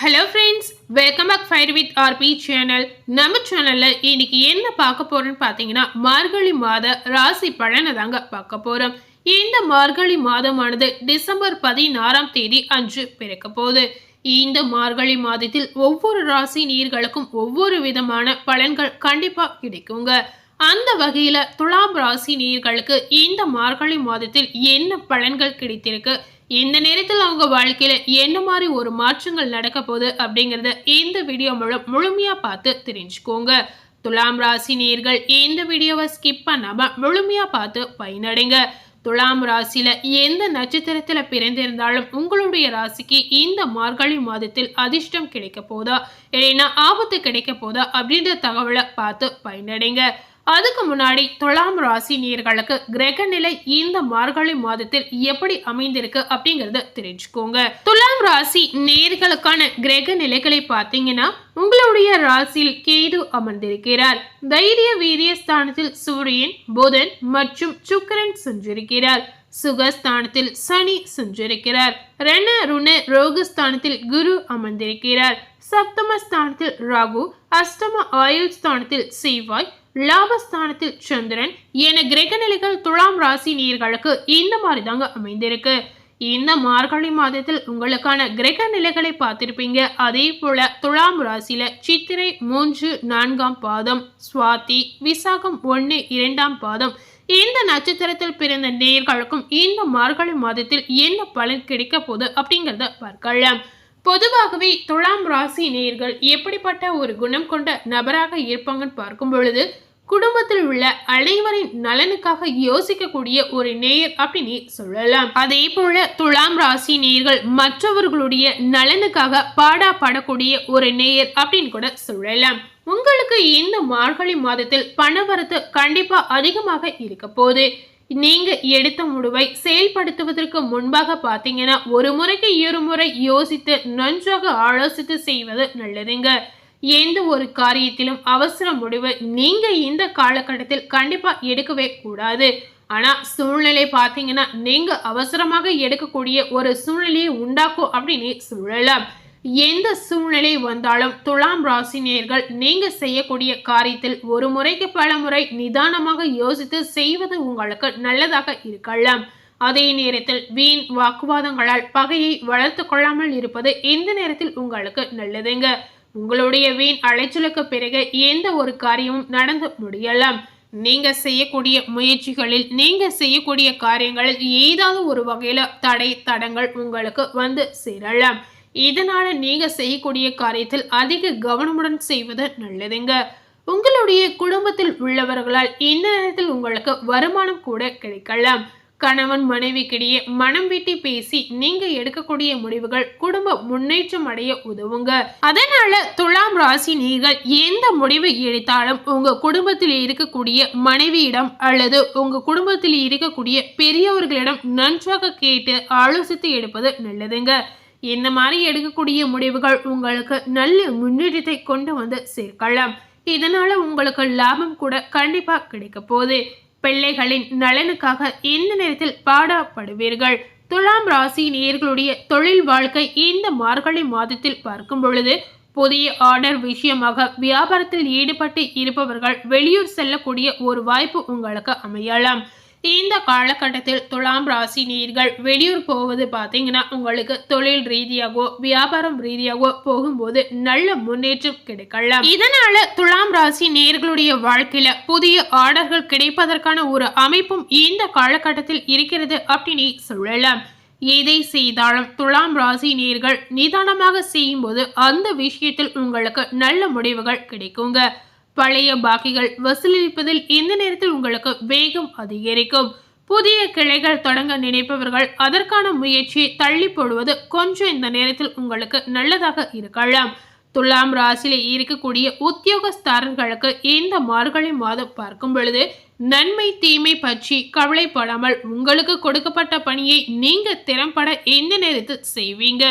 Hello friends welcome back fire with RP channel நம்ம சேனலில் இன்னைக்கு என்ன பார்க்க போறோம்னு பார்த்தீங்கன்னா மார்கழி மாத ராசி பலனை தாங்க பார்க்க போகிறோம் இந்த மார்கழி மாதமானது டிசம்பர் பதினாறாம் தேதி அன்று பிறக்க போகுது. இந்த மார்கழி மாதத்தில் ஒவ்வொரு ராசி நீர்களுக்கும் ஒவ்வொரு விதமான பலன்கள் கண்டிப்பாக கிடைக்குங்க. அந்த வகையில் துலாம் ராசி நீர்களுக்கு இந்த மார்கழி மாதத்தில் என்ன பலன்கள் கிடைத்திருக்கு? இந்த நேரத்தில் அவங்க வாழ்க்கையில் என்ன மாதிரி ஒரு மாற்றங்கள் நடக்க போகுது அப்படிங்கிறத இந்த வீடியோ மூலம் முழுமையாக பார்த்து தெரிஞ்சுக்கோங்க. துலாம் ராசி நேர்கள் இந்த வீடியோவை ஸ்கிப் பண்ணாமல் முழுமையாக பார்த்து பயனடைங்க. துலாம் ராசியில் எந்த நட்சத்திரத்தில் பிறந்திருந்தாலும் உங்களுடைய ராசிக்கு இந்த மார்கழி மாதத்தில் அதிர்ஷ்டம் கிடைக்க போதா? இல்லைன்னா ஆபத்து கிடைக்க போதா? அப்படின்ற தகவலை பார்த்து பயனடைங்க. அதுக்கு முன்னாடி துலாம் ராசி நேர்களுக்கு கிரக நிலை இந்த மார்கழி மாதத்தில் எப்படி அமைந்திருக்கு அப்படிங்கறத தெரிஞ்சுக்கோங்க. துலாம் ராசி நேர்களுக்கான கிரக நிலைகளை பார்த்தீங்கன்னா உங்களுடைய ராசியில் கேது அமர்ந்திருக்கிறார். தைரிய வீரிய ஸ்தானத்தில் சூரியன் புதன் மற்றும் சுக்கரன் சென்றிருக்கிறார். சுகஸ்தானத்தில் சனி சென்றிருக்கிறார். ரண ருண ரோகஸ்தானத்தில் குரு அமர்ந்திருக்கிறார். சப்தமஸ்தானத்தில் ராகு அஷ்டம ஆயுள் ஸ்தானத்தில் செவ்வாய் லாபஸ்தானத்தில் சந்திரன் என கிரக நிலைகள் துலாம் ராசி நீர்களுக்கு இந்த மாதிரி தாங்க அமைந்திருக்கு. இந்த மார்கழி மாதத்தில் உங்களுக்கான கிரக நிலைகளை பார்த்திருப்பீங்க. அதே போல துலாம் ராசியில சித்திரை மூன்று நான்காம் பாதம் சுவாதி விசாகம் ஒன்று இரண்டாம் பாதம். இந்த நட்சத்திரத்தில் பிறந்த நேர்களுக்கும் இந்த மார்கழி மாதத்தில் என்ன பலன் கிடைக்க போகுது அப்படிங்கிறத பார்க்கலாம். பொதுவாகவே துலாம் ராசி நேர்கள் எப்படிப்பட்ட ஒரு குணம் கொண்ட நபராக இருப்பாங்கன்னு பார்க்கும் பொழுது குடும்பத்தில் உள்ள அனைவரின் நலனுக்காக யோசிக்கக்கூடிய ஒரு நேயர் அப்படின்னு சொல்லலாம். அதே போல துலாம் ராசி நேயர்கள் மற்றவர்களுடைய நலனுக்காக பாடாப்படக்கூடிய ஒரு நேயர் அப்படின்னு கூட சொல்லலாம். உங்களுக்கு இந்த மார்கழி மாதத்தில் பணவரத்து கண்டிப்பா அதிகமாக இருக்க போகுது. நீங்கள் எடுத்த முடிவை செயல்படுத்துவதற்கு முன்பாக பார்த்தீங்கன்னா ஒரு முறைக்கு இருமுறை யோசித்து நன்றாக ஆலோசித்து செய்வது நல்லதுங்க. எந்த ஒரு காரியத்திலும் அவசர முடிவு நீங்கள் இந்த காலகட்டத்தில் கண்டிப்பாக எடுக்கவே கூடாது. ஆனால் சூழ்நிலை பார்த்தீங்கன்னா நீங்கள் அவசரமாக எடுக்கக்கூடிய ஒரு சூழ்நிலையை உண்டாக்கும் அப்படின்னு சொல்லலாம். எந்த சூழ்நிலை வந்தாலும் துலாம் ராசினியர்கள் நீங்க செய்யக்கூடிய காரியத்தில் ஒரு முறைக்கு பல முறை நிதானமாக யோசித்து செய்வது உங்களுக்கு நல்லதாக இருக்கலாம். அதே நேரத்தில் வீண் வாக்குவாதங்களால் பகையை வளர்த்து கொள்ளாமல் இருப்பது இந்த நேரத்தில் உங்களுக்கு நல்லதுங்க? உங்களுடைய வீண் அலைச்சலுக்கு பிறகு எந்த ஒரு காரியமும் நடந்து முடியலாம். நீங்க செய்யக்கூடிய முயற்சிகளில் நீங்க செய்யக்கூடிய காரியங்களில் ஏதாவது ஒரு வகையில தடை தடங்கள் உங்களுக்கு வந்து சேரலாம். இதனால நீங்க செய்யக்கூடிய காரியத்தில் அதிக கவனமுடன் செய்வது நல்லதுங்க. உங்களுடைய குடும்பத்தில் உள்ளவர்களால் இந்த நேரத்தில் உங்களுக்கு வருமானம் கூட கிடைக்கலாம். கணவன் மனைவிக்கிடையே மனம் விட்டு பேசி நீங்க எடுக்கக்கூடிய முடிவுகள் குடும்ப முன்னேற்றம் அடைய உதவுங்க. அதனால துலாம் ராசி நீங்கள் எந்த முடிவு எடுத்தாலும் உங்க குடும்பத்தில் இருக்கக்கூடிய மனைவியிடம் அல்லது உங்க குடும்பத்தில் இருக்கக்கூடிய பெரியவர்களிடம் நன்றாக கேட்டு ஆலோசித்து எடுப்பது நல்லதுங்க. இந்த மாதிரி எடுக்கக்கூடிய முடிவுகள் உங்களுக்கு நல்ல முன்னேற்றத்தை கொண்டு வந்து சேர்க்கலாம். இதனால உங்களுக்கு லாபம் கூட கண்டிப்பா கிடைக்க போகுது. பிள்ளைகளின் நலனுக்காக இந்த நேரத்தில் பாடப்படுவீர்கள்? துலாம் ராசி நேர்களுடைய தொழில் வாழ்க்கை இந்த மார்கழி மாதத்தில் பார்க்கும் பொழுது புதிய ஆர்டர் விஷயமாக வியாபாரத்தில் ஈடுபட்டு இருப்பவர்கள் வெளியூர் செல்லக்கூடிய ஒரு வாய்ப்பு உங்களுக்கு அமையலாம். இந்த காலகட்டத்தில் துலாம் ராசி நீர்கள் வெளியூர் போவது பார்த்தீங்கன்னா உங்களுக்கு தொழில் ரீதியாகவோ வியாபாரம் ரீதியாகவோ போகும்போது நல்ல முன்னேற்றம் கிடைக்கலாம். இதனால துலாம் ராசி நேர்களுடைய வாழ்க்கையில புதிய ஆர்டர்கள் கிடைப்பதற்கான ஒரு அமைப்பும் இந்த காலகட்டத்தில் இருக்கிறது அப்படின்னு சொல்லலாம். எதை செய்தாலும் துலாம் ராசி நேர்கள் நிதானமாக செய்யும்போது அந்த விஷயத்தில் உங்களுக்கு நல்ல முடிவுகள் கிடைக்குங்க. பழைய பாக்கிகள் வசூலிப்பதில் இந்த நேரத்தில் உங்களுக்கு வேகம் அதிகரிக்கும். புதிய கிளைகள் தொடங்க நினைப்பவர்கள் அதற்கான முயற்சியை தள்ளி போடுவது கொஞ்சம் இந்த நேரத்தில் உங்களுக்கு நல்லதாக இருக்கலாம். துலாம் ராசியில் இருக்கக்கூடிய உத்தியோகஸ்தாரர்களுக்கு இந்த மார்கழி மாதம் பார்க்கும் பொழுது நன்மை தீமை பற்றி கவலைப்படாமல் உங்களுக்கு கொடுக்கப்பட்ட பணியை நீங்க திறம்பட இந்த நேரத்தில் செய்வீங்க.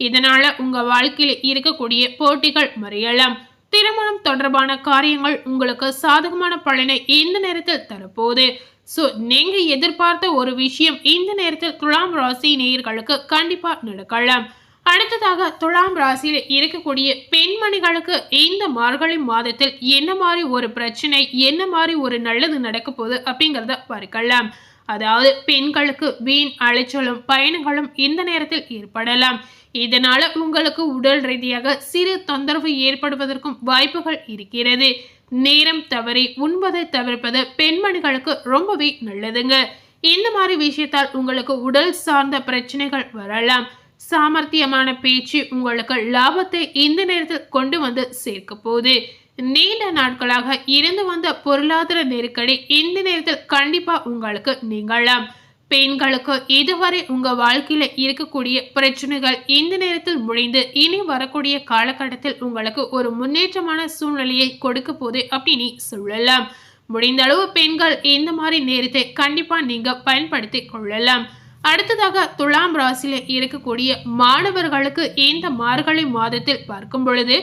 இதனால உங்க வாழ்க்கையில் இருக்கக்கூடிய போட்டிகள் மறையலாம். திருமணம் தொடர்பான காரியங்கள் உங்களுக்கு சாதகமான பலனை இந்த நேரத்தில் தரப்போகுது. ஸோ நீங்க எதிர்பார்த்த ஒரு விஷயம் இந்த நேரத்தில் துலாம் ராசி நேயர்களுக்கு கண்டிப்பா நடக்கலாம். அடுத்ததாக துலாம் ராசியில் இருக்கக்கூடிய பெண்மணிகளுக்கு இந்த மார்கழி மாதத்தில் என்ன மாதிரி ஒரு பிரச்சனை என்ன மாதிரி ஒரு நல்லது நடக்க போகுது அப்படிங்கிறத பார்க்கலாம். அதாவது பெண்களுக்கு வீண் அலைச்சலும் பயணங்களும் இந்த நேரத்தில் ஏற்படலாம். இதனால உங்களுக்கு உடல் ரீதியாக சிறு தொந்தரவு ஏற்படுவதற்கும் வாய்ப்புகள் இருக்கிறது. நேரம் தவறி உண்பதை தவிர்ப்பது பெண்மணிகளுக்கு ரொம்பவே நல்லதுங்க. இந்த மாதிரி விஷயத்தால் உங்களுக்கு உடல் சார்ந்த பிரச்சனைகள் வரலாம். சாமர்த்தியமான பேச்சு உங்களுக்கு லாபத்தை இந்த நேரத்தில் கொண்டு வந்து சேர்க்க போகுது. நீண்ட நாட்களாக இருந்து வந்த பொருளாதார நெருக்கடி இந்த நேரத்தில் கண்டிப்பா உங்களுக்கு நிகழலாம் பெண்களுக்கு இதுவரை உங்க வாழ்க்கையில இருக்கக்கூடிய பிரச்சனைகள் இந்த நேரத்தில் முடிந்து இனி வரக்கூடிய காலகட்டத்தில் உங்களுக்கு ஒரு முன்னேற்றமான சூழ்நிலையை கொடுக்க போகுது அப்படின்னு சொல்லலாம். முடிந்த அளவு பெண்கள் இந்த மாதிரி நேரத்தை கண்டிப்பா நீங்க பயன்படுத்தி கொள்ளலாம். அடுத்ததாக துலாம் ராசியில இருக்கக்கூடிய மாணவர்களுக்கு இந்த மார்கழி மாதத்தில் பார்க்கும் பொழுது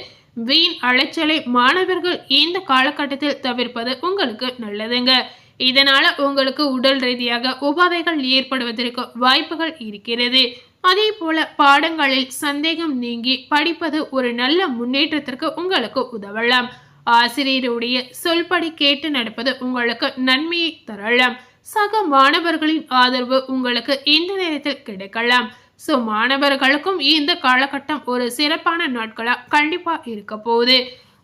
வீண் அலைச்சலை மாணவர்கள் இந்த காலகட்டத்தில் தவிர்ப்பது உங்களுக்கு நல்லதுங்க. இதனால உங்களுக்கு உடல் ரீதியாக உபாதைகள் ஏற்படுவதற்கு வாய்ப்புகள் இருக்கிறது. அதே போல பாடங்களில் சந்தேகம் நீங்கி படிப்பது ஒரு நல்ல முன்னேற்றத்திற்கு உங்களுக்கு உதவலாம். ஆசிரியருடைய சொல்படி கேட்டு நடப்பது உங்களுக்கு நன்மையை தரலாம். சக மாணவர்களின் ஆதரவு உங்களுக்கு இந்த நேரத்தில் கிடைக்கலாம். ஸோ மாணவர்களுக்கும் இந்த காலகட்டம் ஒரு சிறப்பான நாட்களாக கண்டிப்பாக இருக்க போகுது.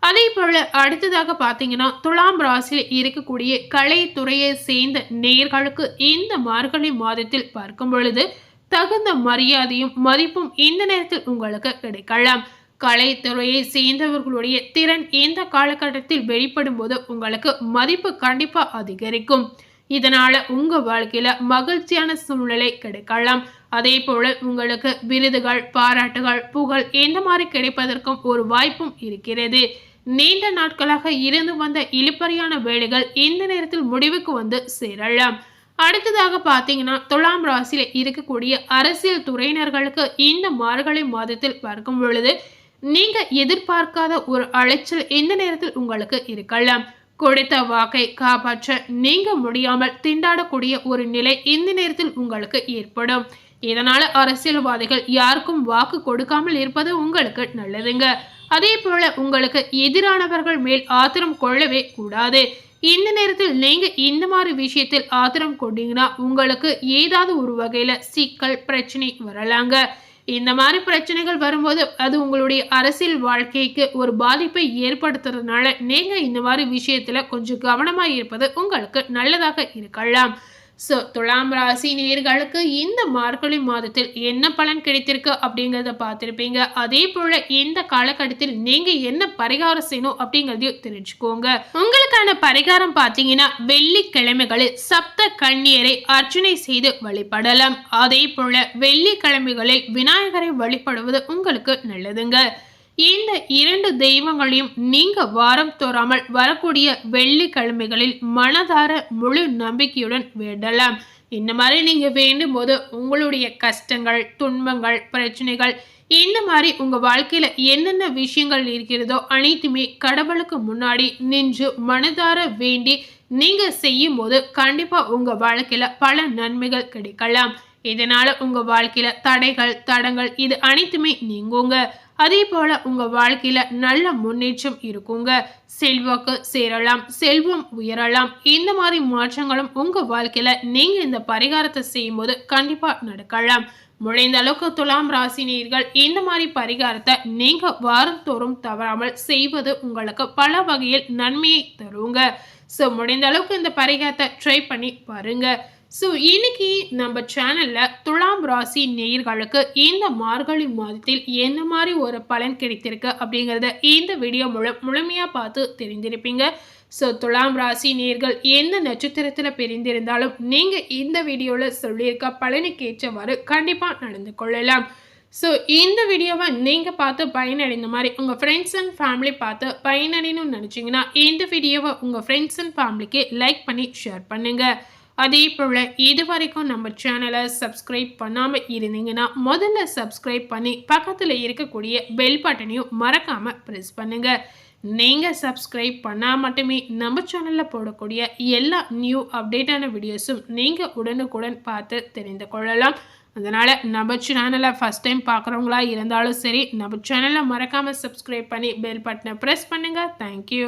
அதே போல அடுத்ததாக பார்த்தீங்கன்னா துலாம் ராசியில் இருக்கக்கூடிய கலைத்துறையை சேர்ந்த நேர்களுக்கு இந்த மார்கழி மாதத்தில் பார்க்கும் பொழுது தகுந்த மரியாதையும் மதிப்பும் இந்த நேரத்தில் உங்களுக்கு கிடைக்கலாம். கலைத்துறையை சேர்ந்தவர்களுடைய திறன் இந்த காலகட்டத்தில் வெளிப்படும் போது உங்களுக்கு மதிப்பு கண்டிப்பாக அதிகரிக்கும். இதனால உங்க வாழ்க்கையில மகிழ்ச்சியான சூழ்நிலை கிடைக்கலாம். அதே போல உங்களுக்கு விருதுகள் பாராட்டுகள் புகழ் எந்த மாதிரி கிடைப்பதற்கும் ஒரு வாய்ப்பும் இருக்கிறது. நீண்ட நாட்களாக இருந்து வந்த இழுப்பறியான வேலைகள் இந்த நேரத்தில் முடிவுக்கு வந்து சேரலாம். அடுத்ததாக பார்த்தீங்கன்னா துலாம் ராசியில் இருக்கக்கூடிய அரசியல் துறையினர்களுக்கு இந்த மார்கழி மாதத்தில் பார்க்கும் பொழுது நீங்க எதிர்பார்க்காத ஒரு அலைச்சல் இந்த நேரத்தில் உங்களுக்கு இருக்கலாம். கொடுத்த வாக்கை காப்பாற்ற நீங்க முடியாமல் திண்டாடக்கூடிய ஒரு நிலை இந்த நேரத்தில் உங்களுக்கு ஏற்படும். இதனால அரசியல்வாதிகள் யாருக்கும் வாக்கு கொடுக்காமல் இருப்பது உங்களுக்கு நல்லதுங்க. அதே போல உங்களுக்கு எதிரானவர்கள் மேல் ஆத்திரம் கொள்ளவே கூடாது. இந்த நேரத்தில் நீங்க இந்த மாதிரி விஷயத்தில் ஆத்திரம் கொண்டீங்கன்னா உங்களுக்கு ஏதாவது ஒரு வகையில சிக்கல் பிரச்சனை வரலாங்க. இந்த மாதிரி பிரச்சனைகள் வரும்போது அது உங்களுடைய அரசியல் வாழ்க்கைக்கு ஒரு பாதிப்பை ஏற்படுத்துறதுனால நீங்கள் இந்த மாதிரி விஷயத்தில் கொஞ்சம் கவனமாக இருப்பது உங்களுக்கு நல்லதாக இருக்கலாம். ஸோ துலாம் ராசி நேர்களுக்கு இந்த மார்கழி மாதத்தில் என்ன பலன் கிடைத்திருக்கு அப்படிங்கிறத பார்த்துருப்பீங்க. அதே போல இந்த காலகட்டத்தில் நீங்க என்ன பரிகாரம் செய்யணும் அப்படிங்கிறதையும் தெரிஞ்சுக்கோங்க. உங்களுக்கான பரிகாரம் பார்த்தீங்கன்னா வெள்ளிக்கிழமைகளில் சப்த கண்ணியரை அர்ச்சனை செய்து வழிபடலாம். அதே போல வெள்ளிக்கிழமைகளில் விநாயகரை வழிபடுவது உங்களுக்கு நல்லதுங்க. இந்த இரண்டு தெய்வங்களையும் நீங்க வாரம் தோறாமல் வரக்கூடிய வெள்ளிக்கிழமைகளில் மனதார முழு நம்பிக்கையுடன் வேண்டலாம் இந்த மாதிரி நீங்க வேண்டும் போது உங்களுடைய கஷ்டங்கள் துன்பங்கள் பிரச்சனைகள் இந்த மாதிரி உங்க வாழ்க்கையில என்னென்ன விஷயங்கள் இருக்கிறதோ அனைத்துமே கடவுளுக்கு முன்னாடி நின்று மனதார வேண்டி நீங்க செய்யும் போது கண்டிப்பா உங்க வாழ்க்கையில பல நன்மைகள் கிடைக்கலாம். இதனால உங்க வாழ்க்கையில தடைகள் தடங்கள் இது அனைத்துமே நீங்குங்க. அதே போல உங்க வாழ்க்கையில நல்ல முன்னேற்றம் இருக்குங்க. செல்வாக்கு சேரலாம் செல்வம் உயரலாம். இந்த மாதிரி மாற்றங்களும் உங்க வாழ்க்கையில நீங்க இந்த பரிகாரத்தை செய்யும் போது கண்டிப்பா நடக்கலாம். முடிந்த அளவுக்கு துலாம் ராசினியர்கள் இந்த மாதிரி பரிகாரத்தை நீங்க வாரந்தோறும் தவறாமல் செய்வது உங்களுக்கு பல வகையில் நன்மையை தருங்க. ஸோ முடிந்த அளவுக்கு இந்த பரிகாரத்தை ட்ரை பண்ணி பாருங்கள் ஸோ இன்னைக்கு நம்ம சேனலில் துலாம் ராசி நேயர்களுக்கு இந்த மார்கழி மாதத்தில் என்ன மாதிரி ஒரு பலன் கிடைத்திருக்கு அப்படிங்கிறத இந்த வீடியோ மூலம் முழுமையாக பார்த்து தெரிந்திருப்பீங்க. ஸோ துலாம் ராசி நேர்கள் எந்த நட்சத்திரத்தில் பிரிந்திருந்தாலும் நீங்கள் இந்த வீடியோவில் சொல்லியிருக்க பலனுக்கு ஏற்றவாறு கண்டிப்பாக நடந்து கொள்ளலாம். ஸோ இந்த வீடியோவை நீங்கள் பார்த்து பயனடைந்த மாதிரி உங்கள் ஃப்ரெண்ட்ஸ் அண்ட் ஃபேமிலி பார்த்து பயனடையணும்னு நினச்சிங்கன்னா இந்த வீடியோவை உங்கள் ஃப்ரெண்ட்ஸ் அண்ட் ஃபேமிலிக்கு லைக் பண்ணி ஷேர் பண்ணுங்கள் அதே போல் இது வரைக்கும் நம்ம சேனலை சப்ஸ்கிரைப் பண்ணாமல் இருந்தீங்கன்னா முதல்ல சப்ஸ்கிரைப் பண்ணி பக்கத்தில் இருக்கக்கூடிய பெல் பட்டனையும் மறக்காமல் ப்ரெஸ் பண்ணுங்கள் நீங்கள் சப்ஸ்கிரைப் பண்ணால் மட்டுமே நம்ம சேனலில் போடக்கூடிய எல்லா நியூ அப்டேட்டான வீடியோஸும் நீங்கள் உடனுக்குடன் பார்த்து தெரிந்து கொள்ளலாம். அதனால் நம்ம சேனலை ஃபஸ்ட் டைம் பார்க்குறவங்களா இருந்தாலும் சரி நம்ம சேனலை மறக்காமல் சப்ஸ்கிரைப் பண்ணி பெல் பட்டனை ப்ரெஸ் பண்ணுங்கள் தேங்க்யூ